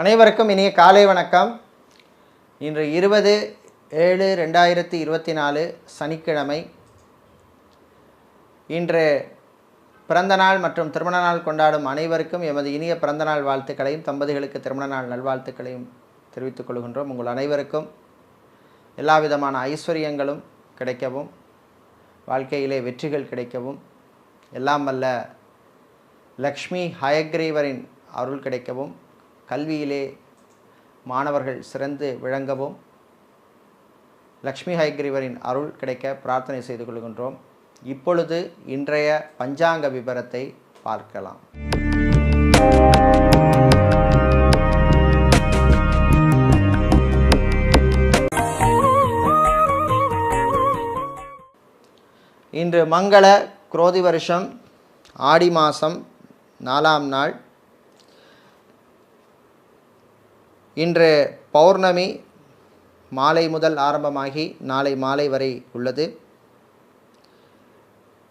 அனைவருக்கும் இனிய காலை வணக்கம். இன்று இருபது ஏழு ரெண்டாயிரத்தி இருபத்தி நாலு சனிக்கிழமை. இன்று பிறந்த நாள் மற்றும் திருமண நாள் கொண்டாடும் அனைவருக்கும் எமது இனிய பிறந்த நாள் வாழ்த்துக்களையும் தம்பதிகளுக்கு திருமண நாள் நல்வாழ்த்துக்களையும் தெரிவித்துக் கொள்கின்றோம். உங்கள் அனைவருக்கும் எல்லா விதமான ஐஸ்வர்யங்களும் கிடைக்கவும் வாழ்க்கையிலே வெற்றிகள் கிடைக்கவும் எல்லாம் வல்ல லக்ஷ்மி ஹயக்ரீவரின் அருள் கிடைக்கவும் கல்வியிலே மாணவர்கள் சிறந்து விளங்கவும் லக்ஷ்மி ஹைகிரிவரின் அருள் கிடைக்க பிரார்த்தனை செய்து கொள்கின்றோம். இப்பொழுது இன்றைய பஞ்சாங்க விபரத்தை பார்க்கலாம். இன்று மங்கள குரோதி வருஷம் ஆடி மாதம் நாலாம் நாள். இன்று பௌர்ணமி மாலை முதல் ஆரம்பமாகி நாளை மாலை வரை உள்ளது.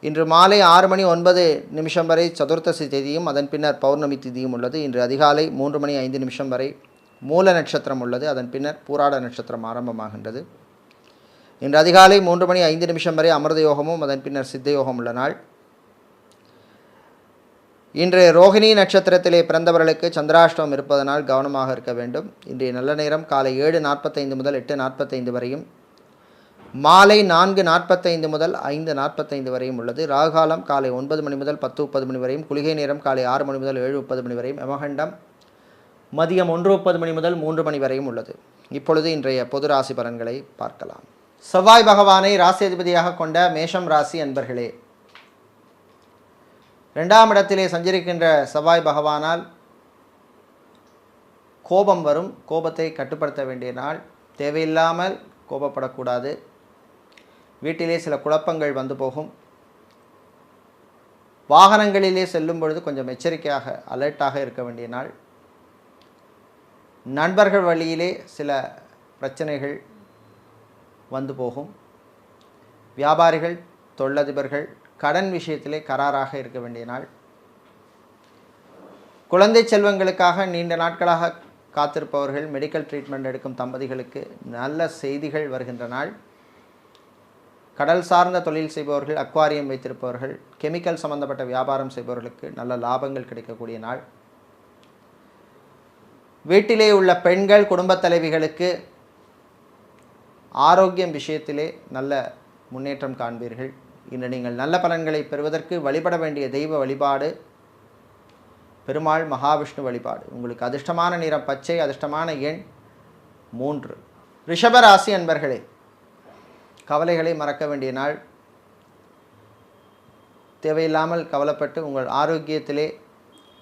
இன்று மாலை ஆறு மணி ஒன்பது நிமிஷம் வரை சதுர்த்தசி திதியும் அதன் பின்னர் பௌர்ணமி திதியும் உள்ளது. இன்று அதிகாலை மூன்று மணி ஐந்து நிமிஷம் வரை மூல நட்சத்திரம் உள்ளது. அதன் பின்னர் பூராட நட்சத்திரம் ஆரம்பமாகின்றது. இன்று அதிகாலை மூன்று மணி ஐந்து நிமிஷம் வரை அமிர்த யோகமும் அதன் பின்னர் சித்த யோகம் உள்ள நாள். இன்று ரோகிணி நட்சத்திரத்திலே பிறந்தவர்களுக்கு சந்திராஷ்டமம் இருப்பதனால் கவனமாக இருக்க வேண்டும். இன்றைய நல்ல நேரம் காலை ஏழு நாற்பத்தைந்து முதல் எட்டு நாற்பத்தைந்து வரையும் மாலை நான்கு நாற்பத்தைந்து முதல் ஐந்து நாற்பத்தைந்து வரையும் உள்ளது. ராகுகாலம் காலை ஒன்பது மணி முதல் பத்து முப்பது மணி வரையும் குளிகை நேரம் காலை ஆறு மணி முதல் ஏழு முப்பது மணி வரையும் யமகண்டம் மதியம் ஒன்று முப்பது மணி முதல் மூன்று மணி வரையும் உள்ளது. இப்பொழுது இன்றைய பொது ராசி பலன்களை பார்க்கலாம். செவ்வாய் பகவானை ராசி அதிபதியாக கொண்ட மேஷம் ராசி அன்பர்களே ரெண்டாம் இடத்திலே சஞ்சரிக்கின்ற செவ்வாய் பகவானால் கோபம் வரும். கோபத்தை கட்டுப்படுத்த வேண்டிய நாள். தேவையில்லாமல் கோபப்படக்கூடாது. வீட்டிலே சில குழப்பங்கள் வந்து போகும். வாகனங்களிலே செல்லும் பொழுது கொஞ்சம் எச்சரிக்கையாக அலர்ட்டாக இருக்க வேண்டிய நாள். நண்பர்கள் வழியிலே சில பிரச்சனைகள் வந்து போகும். வியாபாரிகள் தொழிலதிபர்கள் கடன் விஷயத்திலே கராராக இருக்க வேண்டிய நாள். குழந்தை செல்வங்களுக்காக நீண்ட நாட்களாக காத்திருப்பவர்கள் மெடிக்கல் ட்ரீட்மெண்ட் எடுக்கும் தம்பதிகளுக்கு நல்ல செய்திகள் வருகின்ற நாள். கடல் சார்ந்த தொழில் செய்பவர்கள் அக்வாரியம் வைத்திருப்பவர்கள் கெமிக்கல் சம்பந்தப்பட்ட வியாபாரம் செய்பவர்களுக்கு நல்ல லாபங்கள் கிடைக்கக்கூடிய நாள். வீட்டிலே உள்ள பெண்கள் குடும்பத் தலைவிகளுக்கு ஆரோக்கியம் விஷயத்திலே நல்ல முன்னேற்றம் காண்பீர்கள். இன்று நீங்கள் நல்ல பலன்களை பெறுவதற்கு வழிபட வேண்டிய தெய்வ வழிபாடு பெருமாள் மகாவிஷ்ணு வழிபாடு. உங்களுக்கு அதிர்ஷ்டமான நிறம் பச்சை அதிர்ஷ்டமான எண் மூன்று. ரிஷபராசி அன்பர்களே கவலைகளை மறக்க வேண்டிய நாள். தேவையில்லாமல் கவலைப்பட்டு உங்கள் ஆரோக்கியத்திலே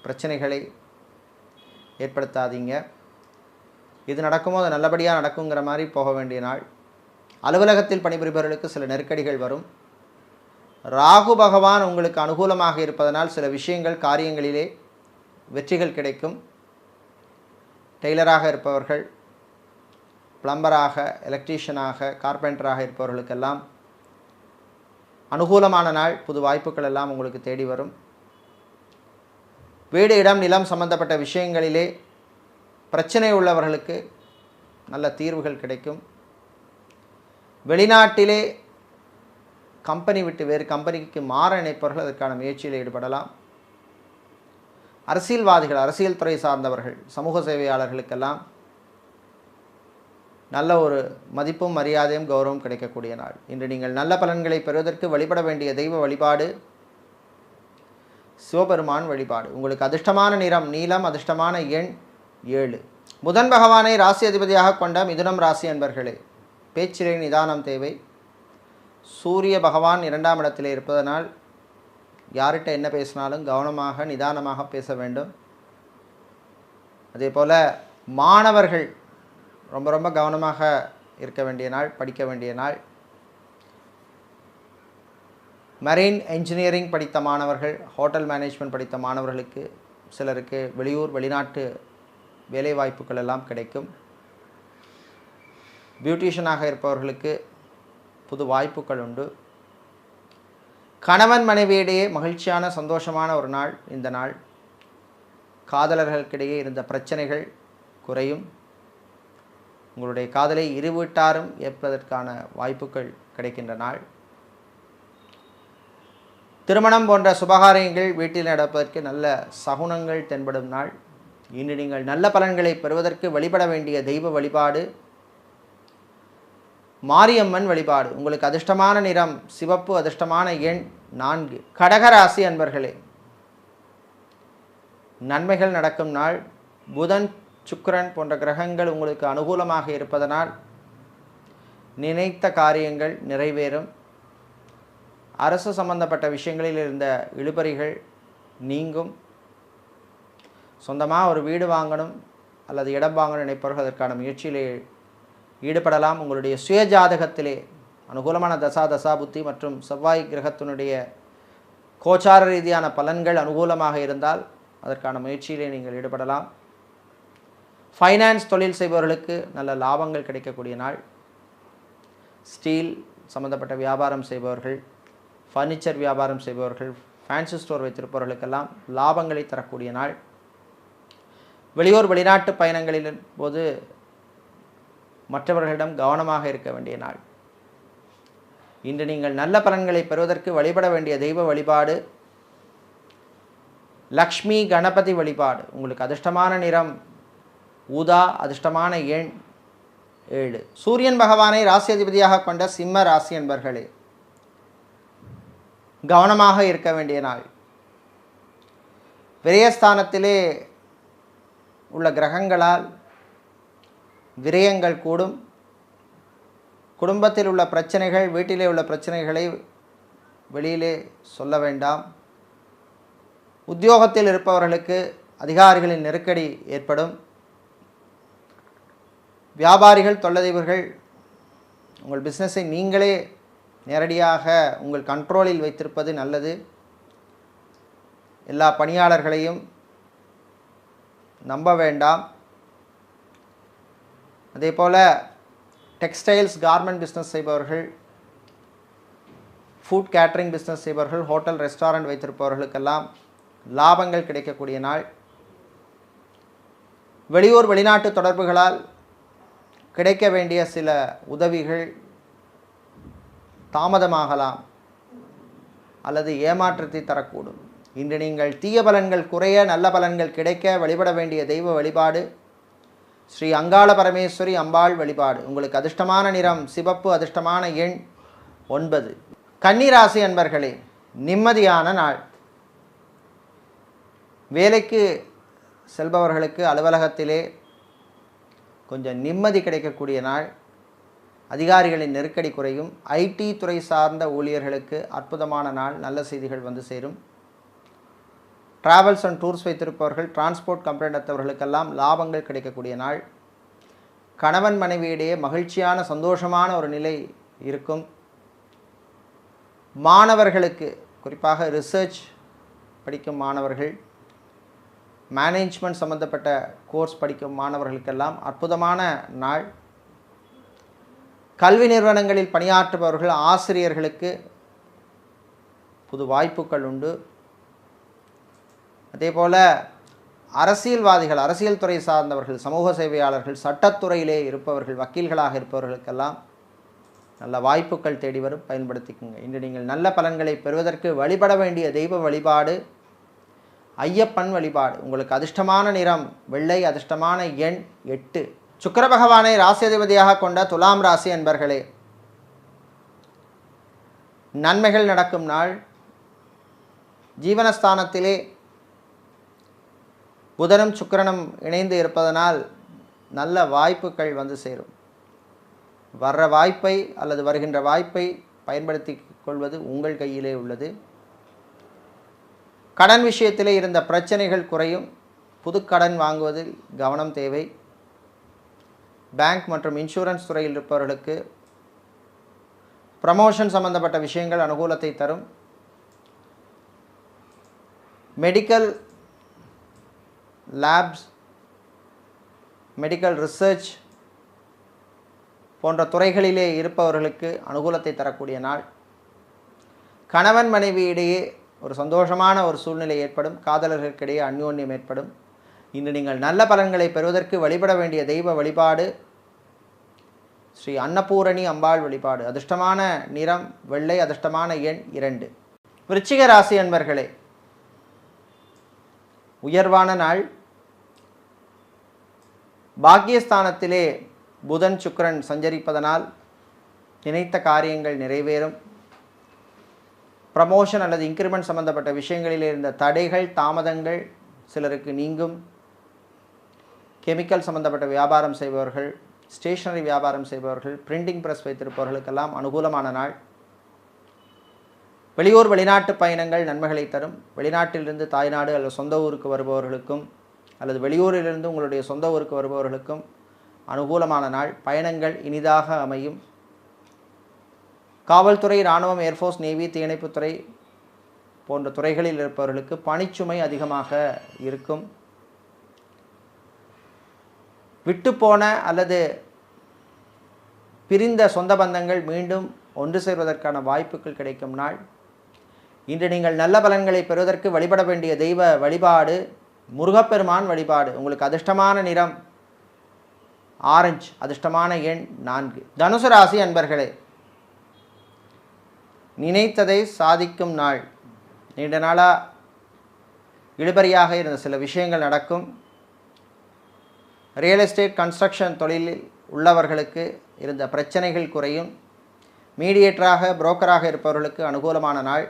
பிரச்சனைகளை ஏற்படுத்தாதீங்க. இது நடக்குமோ அது நல்லபடியாக நடக்குங்கிற மாதிரி போக வேண்டிய நாள். அலுவலகத்தில் பணிபுரிபவர்களுக்கு சில நெருக்கடிகள் வரும். ராகு பகவான் உங்களுக்கு அனுகூலமாக இருப்பதனால் சில விஷயங்கள் காரியங்களிலே வெற்றிகள் கிடைக்கும். டெய்லராக இருப்பவர்கள் பிளம்பராக எலக்ட்ரீஷியனாக கார்பெண்டராக இருப்பவர்களுக்கெல்லாம் அனுகூலமான நாள் புது வாய்ப்புகள் எல்லாம் உங்களுக்கு தேடி வரும். வீடு இடம் நிலம் சம்பந்தப்பட்ட விஷயங்களிலே பிரச்சனை உள்ளவர்களுக்கு நல்ல தீர்வுகள் கிடைக்கும். வெளிநாட்டிலே கம்பெனி விட்டு வேறு கம்பெனிக்கு மாற நினைப்பவர்கள் அதற்கான முயற்சியில் ஈடுபடலாம். அரசியல்வாதிகள் அரசியல் துறை சார்ந்தவர்கள் சமூக சேவையாளர்களுக்கெல்லாம் நல்ல ஒரு மதிப்பும் மரியாதையும் கௌரவம் கிடைக்கக்கூடிய நாள். இன்று நீங்கள் நல்ல பலன்களை பெறுவதற்கு வழிபட வேண்டிய தெய்வ வழிபாடு சிவபெருமான் வழிபாடு. உங்களுக்கு அதிர்ஷ்டமான நிறம் நீளம் அதிர்ஷ்டமான எண் ஏழு. புதன் பகவானை ராசி அதிபதியாக கொண்ட மிதுனம் ராசி என்பர்களே பேச்சிலே நிதானம் தேவை. சூரிய பகவான் இரண்டாம் இடத்தில் இருப்பதனால் யார்கிட்ட என்ன பேசினாலும் கவனமாக நிதானமாக பேச வேண்டும். அதே போல் மாணவர்கள் ரொம்ப ரொம்ப கவனமாக இருக்க வேண்டிய நாள் படிக்க வேண்டிய நாள். மரீன் என்ஜினியரிங் படித்த மாணவர்கள் ஹோட்டல் மேனேஜ்மெண்ட் படித்த மாணவர்களுக்கு சிலருக்கு வெளியூர் வெளிநாட்டு வேலைவாய்ப்புகள் எல்லாம் கிடைக்கும். பியூட்டிஷியனாக இருப்பவர்களுக்கு புது வாய்ப்புகள் உண்டு. கணவன் மனைவியிடையே மகிழ்ச்சியான சந்தோஷமான ஒரு நாள் இந்த நாள். காதலர்களுக்கிடையே இருந்த பிரச்சனைகள் குறையும். உங்களுடைய காதலை இரு வீட்டாரும் ஏற்பதற்கான வாய்ப்புகள் கிடைக்கின்ற நாள். திருமணம் போன்ற சுபகாரியங்கள் வீட்டில் நடப்பதற்கு நல்ல சகுனங்கள் தென்படும் நாள். இன்று நீங்கள் நல்ல பலன்களை பெறுவதற்கு வழிபட வேண்டிய தெய்வ வழிபாடு. மாரியம்மன் வழிபாடு. உங்களுக்கு அதிர்ஷ்டமான நிறம் சிவப்பு அதிர்ஷ்டமான எண் நான்கு. கடகராசி அன்பர்களே நன்மைகள் நடக்கும் நாள். புதன் சுக்கரன் போன்ற கிரகங்கள் உங்களுக்கு அனுகூலமாக இருப்பதனால் நினைத்த காரியங்கள் நிறைவேறும். அரசு சம்பந்தப்பட்ட விஷயங்களில் இருந்த இழுபறிகள் நீங்கும். சொந்தமாக ஒரு வீடு வாங்கணும் அல்லது இடம் வாங்கணும் நினைப்பவர்கள் அதற்கான முயற்சியிலே ஈடுபடலாம். உங்களுடைய சுய ஜாதகத்திலே அனுகூலமான தசா தசா புத்தி மற்றும் செவ்வாய் கிரகத்தினுடைய கோச்சார ரீதியான பலன்கள் அனுகூலமாக இருந்தால் அதற்கான முயற்சியிலே நீங்கள் ஈடுபடலாம். ஃபைனான்ஸ் தொழில் செய்பவர்களுக்கு நல்ல லாபங்கள் கிடைக்கக்கூடிய நாள். ஸ்டீல் சம்பந்தப்பட்ட வியாபாரம் செய்பவர்கள் ஃபர்னிச்சர் வியாபாரம் செய்பவர்கள் ஃபேன்சி ஸ்டோர் வைத்திருப்பவர்களுக்கெல்லாம் லாபங்களை தரக்கூடிய நாள். வெளியூர் வெளிநாட்டு பயணங்களின் போது மற்றவர்களிடம் கவனமாக இருக்க வேண்டிய நாள். இன்று நீங்கள் நல்ல பலன்களை பெறுவதற்கு வழிபட வேண்டிய தெய்வ வழிபாடு லக்ஷ்மி கணபதி வழிபாடு. உங்களுக்கு அதிர்ஷ்டமான நிறம் ஊதா அதிர்ஷ்டமான எண் ஏழு. சூரியன் பகவானை ராசி அதிபதியாக கொண்ட சிம்ம ராசி என்பர்களே கவனமாக இருக்க வேண்டிய நாள். விரயஸ்தானத்திலே உள்ள கிரகங்களால் விரயங்கள் கூடும். குடும்பத்தில் உள்ள பிரச்சனைகள் வீட்டிலே உள்ள பிரச்சனைகளை வெளியிலே சொல்ல வேண்டாம். உத்தியோகத்தில் இருப்பவர்களுக்கு அதிகாரிகளின் நெருக்கடி ஏற்படும். வியாபாரிகள் தொல்லதிபர்கள் உங்கள் பிஸ்னஸை நீங்களே நேரடியாக உங்கள் கண்ட்ரோலில் வைத்திருப்பது நல்லது. எல்லா பணியாளர்களையும் நம்ப வேண்டாம். அதே போல் டெக்ஸ்டைல்ஸ் கார்மெண்ட் பிஸ்னஸ் செய்பவர்கள் ஃபுட் கேட்ரிங் பிஸ்னஸ் செய்பவர்கள் ஹோட்டல் ரெஸ்டாரண்ட் வைத்திருப்பவர்களுக்கெல்லாம் லாபங்கள் கிடைக்கக்கூடிய நாள். வெளியூர் வெளிநாட்டு தொடர்புகளால் கிடைக்க வேண்டிய சில உதவிகள் தாமதமாகலாம் அல்லது ஏமாற்றத்தை தரக்கூடும். இன்று நீங்கள் தீய பலன்கள் குறைய நல்ல பலன்கள் கிடைக்க வழிபட வேண்டிய தெய்வ வழிபாடு ஸ்ரீ அங்காள பரமேஸ்வரி அம்பாள் வழிபாடு. உங்களுக்கு அதிர்ஷ்டமான நிறம் சிவப்பு அதிர்ஷ்டமான எண் ஒன்பது. கன்னிராசி அன்பர்களே நிம்மதியான நாள். வேலைக்கு செல்பவர்களுக்கு அலுவலகத்திலே கொஞ்சம் நிம்மதி கிடைக்கக்கூடிய நாள். அதிகாரிகளின் நெருக்கடி குறையும். ஐடி துறை சார்ந்த ஊழியர்களுக்கு அற்புதமான நாள். நல்ல செய்திகள் வந்து சேரும். டிராவல்ஸ் அண்ட் டூர்ஸ் வைத்திருப்பவர்கள் டிரான்ஸ்போர்ட் கம்பெனி நடத்தவர்களுக்கெல்லாம் லாபங்கள் கிடைக்கக்கூடிய நாள். கணவன் மனைவியிடையே மகிழ்ச்சியான சந்தோஷமான ஒரு நிலை இருக்கும். மாணவர்களுக்கு குறிப்பாக ரிசர்ச் படிக்கும் மாணவர்கள் மேனேஜ்மெண்ட் சம்மந்தப்பட்ட கோர்ஸ் படிக்கும் மாணவர்களுக்கெல்லாம் அற்புதமான நாள். கல்வி நிறுவனங்களில் பணியாற்றுபவர்கள் ஆசிரியர்களுக்கு புது வாய்ப்புகள் உண்டு. அதே போல் அரசியல்வாதிகள் அரசியல் துறை சார்ந்தவர்கள் சமூக சேவையாளர்கள் சட்டத்துறையிலே இருப்பவர்கள் வக்கீல்களாக இருப்பவர்களுக்கெல்லாம் நல்ல வாய்ப்புகள் தேடி வரும். பயன்படுத்திக்கோங்க. இன்று நீங்கள் நல்ல பலன்களை பெறுவதற்கு வழிபட வேண்டிய தெய்வ வழிபாடு ஐயப்பன் வழிபாடு. உங்களுக்கு அதிர்ஷ்டமான நிறம் வெள்ளை அதிர்ஷ்டமான எண் எட்டு. சுக்கர பகவானை ராசியதிபதியாக கொண்ட துலாம் ராசி என்பர்களே நன்மைகள் நடக்கும் நாள். ஜீவனஸ்தானத்திலே புதனும் சுக்கரனும் இணைந்து இருப்பதனால் நல்ல வாய்ப்புகள் வந்து சேரும். வர்ற வாய்ப்பை அல்லது வருகின்ற வாய்ப்பை பயன்படுத்தி கொள்வது உங்கள் கையிலே உள்ளது. கடன் விஷயத்திலே இருந்த பிரச்சனைகள் குறையும். புது கடன் வாங்குவதில் கவனம் தேவை. பேங்க் மற்றும் இன்சூரன்ஸ் துறையில் இருப்பவர்களுக்கு ப்ரமோஷன் சம்பந்தப்பட்ட விஷயங்கள் அனுகூலத்தை தரும். மெடிக்கல் லேப்ஸ் மெடிக்கல் ரிசர்ச் போன்ற துறைகளிலே இருப்பவர்களுக்கு அனுகூலத்தை தரக்கூடிய நாள். கணவன் மனைவி இடையே ஒரு சந்தோஷமான ஒரு சூழ்நிலை ஏற்படும். காதலர்களுக்கிடையே அந்யோன்யம் ஏற்படும். இன்று நீங்கள் நல்ல பலன்களை பெறுவதற்கு வழிபட வேண்டிய தெய்வ வழிபாடு ஸ்ரீ அன்னபூரணி அம்பாள் வழிபாடு. அதிர்ஷ்டமான நிறம் வெள்ளை அதிர்ஷ்டமான எண் இரண்டு. விருச்சிக ராசி அன்பர்களே உயர்வான நாள். பாக்கியஸ்தானத்திலே புதன் சுக்கரன் சஞ்சரிப்பதனால் நினைத்த காரியங்கள் நிறைவேறும். ப்ரமோஷன் அல்லது இன்க்ரிமெண்ட் சம்பந்தப்பட்ட விஷயங்களில் இருந்த தடைகள் தாமதங்கள் சிலருக்கு நீங்கும். கெமிக்கல் சம்பந்தப்பட்ட வியாபாரம் செய்பவர்கள் ஸ்டேஷனரி வியாபாரம் செய்பவர்கள் பிரிண்டிங் ப்ரெஸ் வைத்திருப்பவர்களுக்கெல்லாம் அனுகூலமான நாள். வெளியூர் வெளிநாட்டு பயணங்கள் நன்மைகளை தரும். வெளிநாட்டிலிருந்து தாய்நாடு அல்லது சொந்த ஊருக்கு வருபவர்களுக்கும் அல்லது வெளியூரிலிருந்து உங்களுடைய சொந்த ஊருக்கு வருபவர்களுக்கும் அனுகூலமான நாள். பயணங்கள் இனிதாக அமையும். காவல்துறை இராணுவம் ஏர்ஃபோர்ஸ் நேவி தீயணைப்புத்துறை போன்ற துறைகளில் இருப்பவர்களுக்கு பணிச்சுமை அதிகமாக இருக்கும். விட்டுப்போன அல்லது பிரிந்த சொந்த பந்தங்கள் மீண்டும் ஒன்று சேர்வதற்கான வாய்ப்புகள் கிடைக்கும் நாள். இன்று நீங்கள் நல்ல பலன்களை பெறுவதற்கு வழிபட வேண்டிய தெய்வ வழிபாடு முருகப்பெருமான் வழிபாடு. உங்களுக்கு அதிர்ஷ்டமான நிறம் ஆரஞ்சு அதிர்ஷ்டமான எண் நான்கு. தனுசு ராசி அன்பர்களே நினைத்ததை சாதிக்கும் நாள். நீண்ட நாளாக இழுபறியாக இருந்த சில விஷயங்கள் நடக்கும். ரியல் எஸ்டேட் கன்ஸ்ட்ரக்ஷன் தொழிலில் உள்ளவர்களுக்கு இருந்த பிரச்சனைகள் குறையும். மீடியேட்டராக புரோக்கராக இருப்பவர்களுக்கு அனுகூலமான நாள்.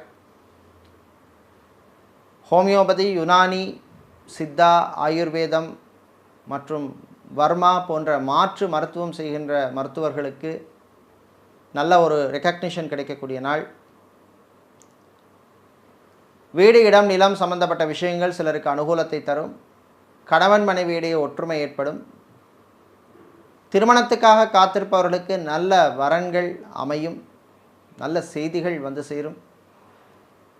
ஹோமியோபதி யுனானி சித்தா ஆயுர்வேதம் மற்றும் வர்மா போன்ற மாற்று மருத்துவம் செய்கின்ற மருத்துவர்களுக்கு நல்ல ஒரு ரெக்கக்னிஷன் கிடைக்கக்கூடிய நாள். வீடு இடம் நிலம் சம்பந்தப்பட்ட விஷயங்கள் சிலருக்கு அனுகூலத்தை தரும். கணவன் மனைவியிடையே ஒற்றுமை ஏற்படும். திருமணத்துக்காக காத்திருப்பவர்களுக்கு நல்ல வரன்கள் அமையும். நல்ல செய்திகள் வந்து சேரும்.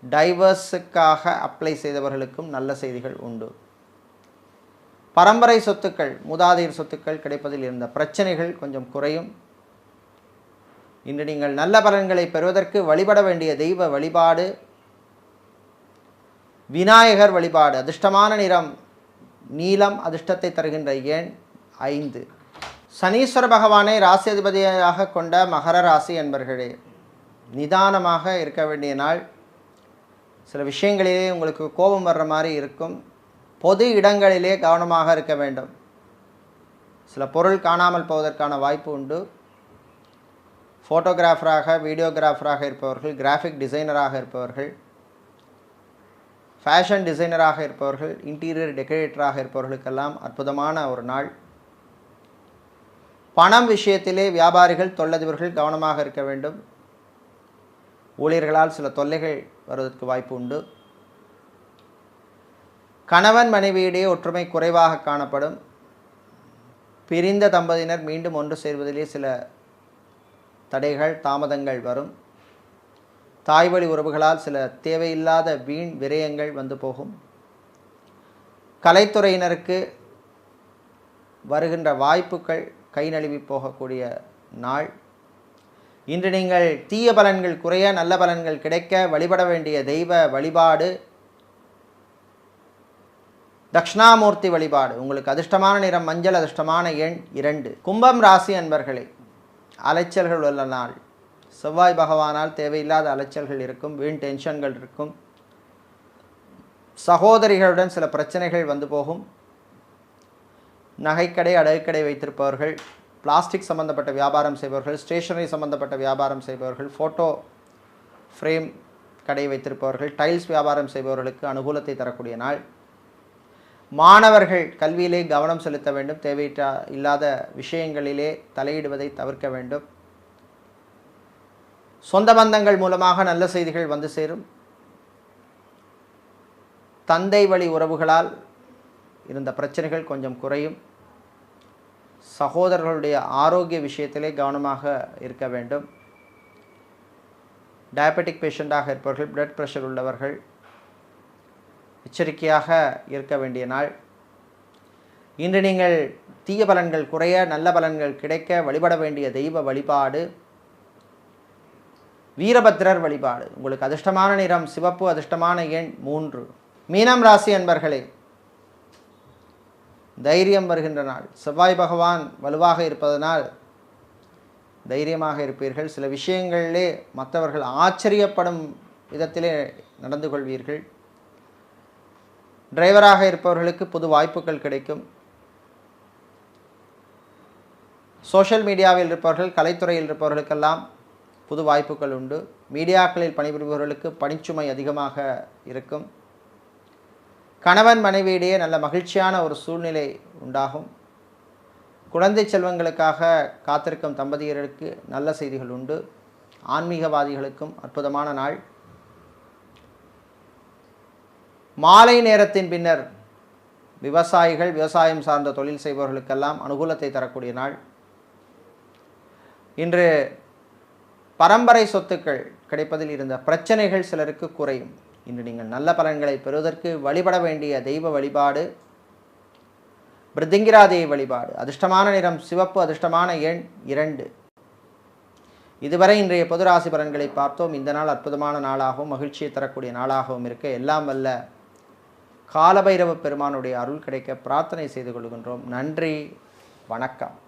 டைவர்ஸுக்காக அப்ளை செய்தவர்களுக்கும் நல்ல செய்திகள் உண்டு. பரம்பரை சொத்துக்கள் மூதாதையர் சொத்துக்கள் கிடைப்பதில் இருந்த பிரச்சனைகள் கொஞ்சம் குறையும். இன்று நீங்கள் நல்ல பலன்களை பெறுவதற்கு வழிபட வேண்டிய தெய்வ வழிபாடு விநாயகர் வழிபாடு அதிர்ஷ்டமான நிறம் நீலம் அதிர்ஷ்டத்தை தருகின்ற எண் ஐந்து. சனீஸ்வர பகவானை ராசி அதிபதியாக கொண்ட மகர ராசி என்பர்களே நிதானமாக இருக்க வேண்டிய நாள் சில விஷயங்களிலே உங்களுக்கு கோபம் வர்ற மாதிரி இருக்கும். பொது இடங்களிலே கவனமாக இருக்க வேண்டும். சில பொருள் காணாமல் போவதற்கான வாய்ப்பு உண்டு. ஃபோட்டோகிராஃபராக வீடியோகிராஃபராக இருப்பவர்கள் கிராஃபிக் டிசைனராக இருப்பவர்கள் ஃபேஷன் டிசைனராக இருப்பவர்கள் இன்டீரியர் டெக்கரேட்டராக இருப்பவர்களுக்கெல்லாம் அற்புதமான ஒரு நாள். பணம் விஷயத்திலே வியாபாரிகள் தொல்லதிபர்கள் கவனமாக இருக்க வேண்டும். ஊழியர்களால் சில தொல்லைகள் வருவதற்கு வாய்ப்பு உண்டு. கணவன் மனைவியிடையே ஒற்றுமை குறைவாக காணப்படும். பிரிந்த தம்பதியினர் மீண்டும் ஒன்று சேர்வதிலே சில தடைகள் தாமதங்கள் வரும். தாய்வழி உறவுகளால் சில தேவையில்லாத வீண் விரயங்கள் வந்து போகும். கலைத்துறையினருக்கு வருகின்ற வாய்ப்புகள் கை நழுவி போகக்கூடிய நாள். இன்று நீங்கள் தீய பலன்கள் குறைய நல்ல பலன்கள் கிடைக்க வழிபட வேண்டிய தெய்வ வழிபாடு தக்ஷணாமூர்த்தி வழிபாடு. உங்களுக்கு அதிர்ஷ்டமான நிறம் மஞ்சள் அதிர்ஷ்டமான எண் இரண்டு. கும்பம் ராசி அன்பர்களே அலைச்சல்கள் உள்ள நாள். செவ்வாய் பகவானால் தேவையில்லாத அலைச்சல்கள் இருக்கும் வீண் டென்ஷன்கள் இருக்கும். சகோதரிகளுடன் சில பிரச்சனைகள் வந்து போகும். நகைக்கடை அடகுக்கடை வைத்திருப்பவர்கள் பிளாஸ்டிக் சம்பந்தப்பட்ட வியாபாரம் செய்பவர்கள் ஸ்டேஷனரி சம்பந்தப்பட்ட வியாபாரம் செய்பவர்கள் ஃபோட்டோ ஃப்ரேம் கடை வைத்திருப்பவர்கள் டைல்ஸ் வியாபாரம் செய்பவர்களுக்கு அனுகூலத்தை தரக்கூடிய நாள். மாணவர்கள் கல்வியிலே கவனம் செலுத்த வேண்டும். தேவையிட்ட இல்லாத விஷயங்களிலே தலையிடுவதை தவிர்க்க வேண்டும். சொந்த பந்தங்கள் மூலமாக நல்ல செய்திகள் வந்து சேரும். தந்தை வழி உறவுகளால் இருந்த பிரச்சனைகள் கொஞ்சம் குறையும். சகோதரர்களுடைய ஆரோக்கிய விஷயத்திலே கவனமாக இருக்க வேண்டும். டயபெட்டிக் பேஷண்ட்டாக இருப்பவர்கள் பிளட் ப்ரெஷர் உள்ளவர்கள் எச்சரிக்கையாக இருக்க வேண்டிய நாள். இன்று நீங்கள் தீய பலன்கள் குறைய நல்ல பலன்கள் கிடைக்க வழிபட வேண்டிய தெய்வ வழிபாடு வீரபத்ரர் வழிபாடு. உங்களுக்கு அதிர்ஷ்டமான நிறம் சிவப்பு அதிர்ஷ்டமான எண் மூன்று. மீனம் ராசி அன்பர்களே தைரியம் வருகின்ற நாள். செவ்வாய் பகவான் வலுவாக இருப்பதனால் தைரியமாக இருப்பீர்கள். சில விஷயங்களிலே மற்றவர்கள் ஆச்சரியப்படும் விதத்திலே நடந்து கொள்வீர்கள். டிரைவராக இருப்பவர்களுக்கு புது வாய்ப்புகள் கிடைக்கும். சோஷியல் மீடியாவில் இருப்பவர்கள் கலைத்துறையில் இருப்பவர்களுக்கெல்லாம் புது வாய்ப்புகள் உண்டு. மீடியாக்களில் பணிபுரிபவர்களுக்கு பணிச்சுமை அதிகமாக இருக்கும். கணவன் மனைவியிடையே நல்ல மகிழ்ச்சியான ஒரு சூழ்நிலை உண்டாகும். குழந்தை செல்வங்களுக்காக காத்திருக்கும் தம்பதியர்களுக்கு நல்ல செய்திகள் உண்டு. ஆன்மீகவாதிகளுக்கும் அற்புதமான நாள். மாலை நேரத்தின் பின்னர் விவசாயிகள் விவசாயம் சார்ந்த தொழில் செய்பவர்களுக்கெல்லாம் அனுகூலத்தை தரக்கூடிய நாள். இன்று பரம்பரை சொத்துக்கள் கிடைப்பதில் இருந்த பிரச்சனைகள் சிலருக்கு குறையும். இன்று நீங்கள் நல்ல பலன்களை பெறுவதற்கு வழிபட வேண்டிய தெய்வ வழிபாடு பிருத்திங்கிராதேவி வழிபாடு அதிர்ஷ்டமான நிறம் சிவப்பு அதிர்ஷ்டமான எண் இரண்டு. இதுவரை இன்றைய பொது ராசி பலன்களை பார்த்தோம். இந்த நாள் அற்புதமான நாளாகவும் மகிழ்ச்சியை தரக்கூடிய நாளாகவும் இருக்க எல்லாம் வல்ல காலபைரவ பெருமானுடைய அருள் கிடைக்க பிரார்த்தனை செய்து கொள்கின்றோம். நன்றி வணக்கம்.